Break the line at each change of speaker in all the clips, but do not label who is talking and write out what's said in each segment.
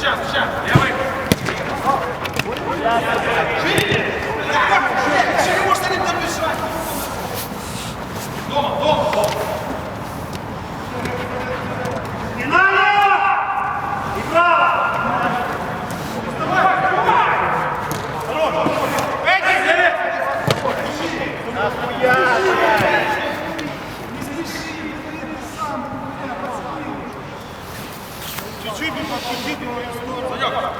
Сейчас, сейчас, я выйду. Жили! Может, они там мешать? Дома, дома,
дома. Не надо! И право! Нахуя, блядь! Подпустить в мою сторону.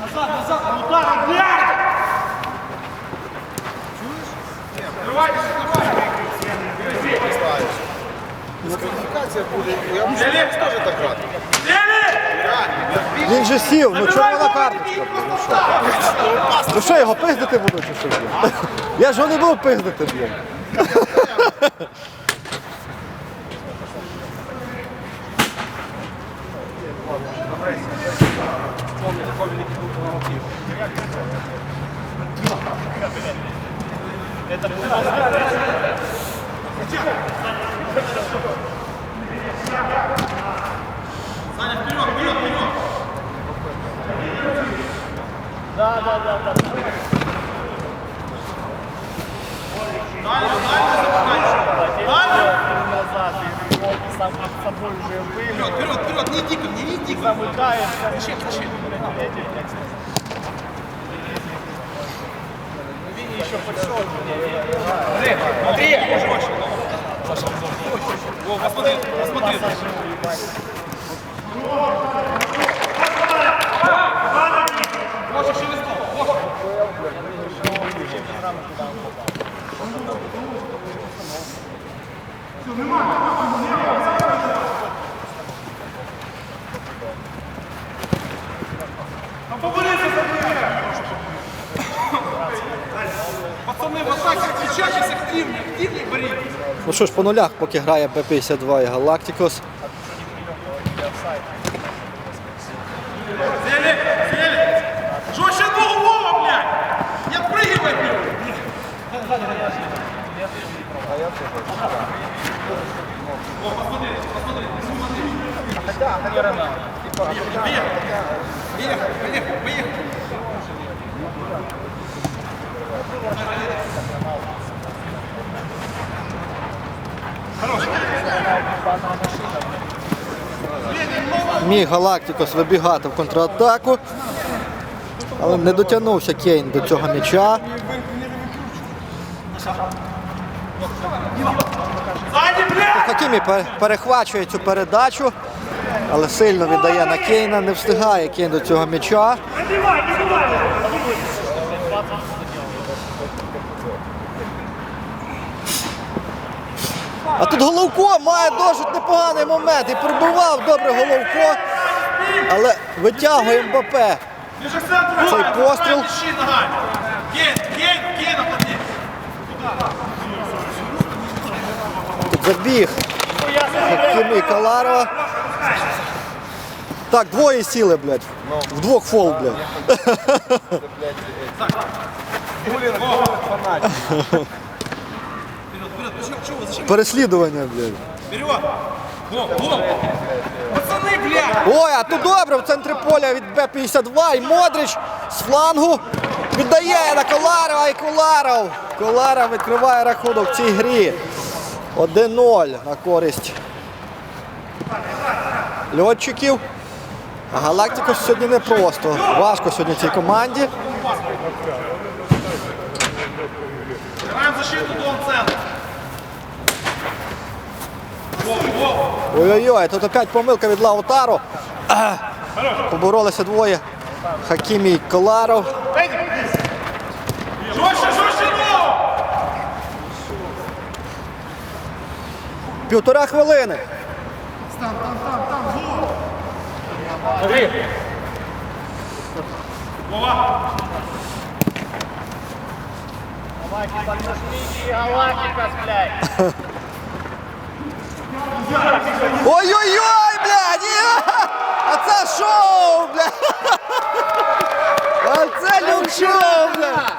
Назад, назад, удар, блядь! Открывайтесь, открывайтесь.
Дискваліфікація буде, я можу теж так грати.
Він же сів, ну чому на карточка? Ну що? Ну що, його пиздити буду чи що? Я ж його не буду пиздити, блін.
Саня, вперед, вперед, вперед.
назад, сам под собой уже были,
Вперед, вперед, вперед, не иди ко мне, не иди ко мне.
замыкаешься.
Зачем, зачем?
Вини еще подшел.
Андрей, боже мой. О, посмотри, посмотри. Гоша, шелестов, Гоша. Пацаны, Так отвечайтесь активнее, активнее.
Ну що ж, по нулях, поки грає П-52 і Галактикос.
Сели. Жестче ногу, Вова, блядь! Не отпрыгивай, блядь! О, посмотри, посмотри, посмотри. Поехали, поехали, поехали,
Міг Галактикос вибігати в контратаку. Але не дотягнувся Кейн до цього м'яча. Хакімі перехвачує цю передачу, але сильно віддає на Кейна, не встигає Кейн до цього м'яча. А тут Головко має досить непоганий момент і пробивав добре Головко, але витягує
центру,
Цей постріл. Тут забіг Хакімі Каларова. Так, двоє сіли, блядь. Вдвох фол, блядь
вперед, зачем, чего, вы, зачем?
Переслідування, блядь.
Вперед! Во, во! Пацаны, блядь!
Ой, а тут добре в центрі поля від Б-52 і Модрич з флангу віддає на Коларова і Коларов. Коларов відкриває рахунок в цій грі. 1-0 на користь льотчиків. А Галактикос сьогодні не просто. Важко сьогодні цій команді.
Играем в защиту, дом центр. Во, во!
Ой-ой-ой, тут опять помилка від Лаутару. Поборолися двоє. Хакімі і Коларов. Півтора хвилини.
Вова!
Поднажмите, Галактикас, блядь.
Ой-ой-ой, блядь! оце А це шоу, блядь! А це люк-шоу, блядь!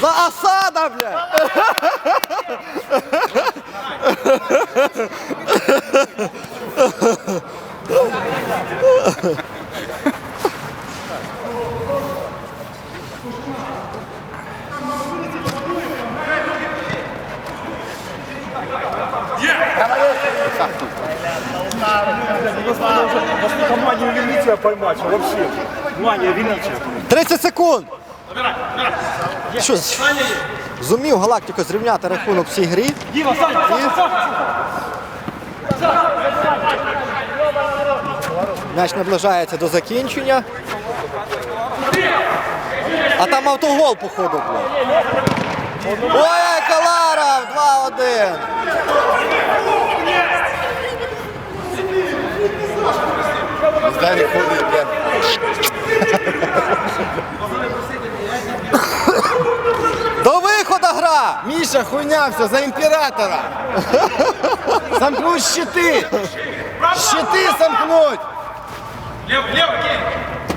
За осада, блядь!
Манию величия поймать, вообще. Мания величия.
30 секунд. Що, зумів Галактико зрівняти рахунок в цій грі.
Саня!
М'яч наближається до закінчення. А там автогол, походу. блядь. Ой, Каларов! 2-1.
Далі ходить, блядь.
До виходу гра!
Міша хуйнявся за імператора. Замкнуть щити. Щити замкнуть.
Левый, левый, кинь.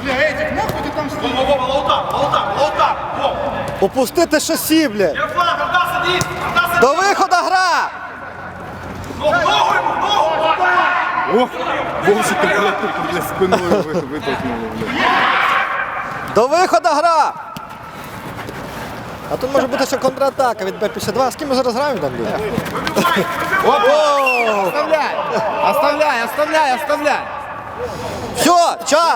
Бля, этих нахуй ты там
Вова, Вова, лаутап, лаутап, лаутап. Вова.
Опустити шасі, блядь.
Я фланг, Арда, садись. Арда, садись.
До виходу гра!
Ногу, ногу ему, ногу.
Ох, Вовчика, блядь, тут, блядь, спиною ви- витолкнули, блядь.
До виходу гра! А тут може бути ще контратака від Б-52. З ким ми зараз граємо там? блядь? О!
Оставляй, оставляй, оставляй, оставляй.
Все, час!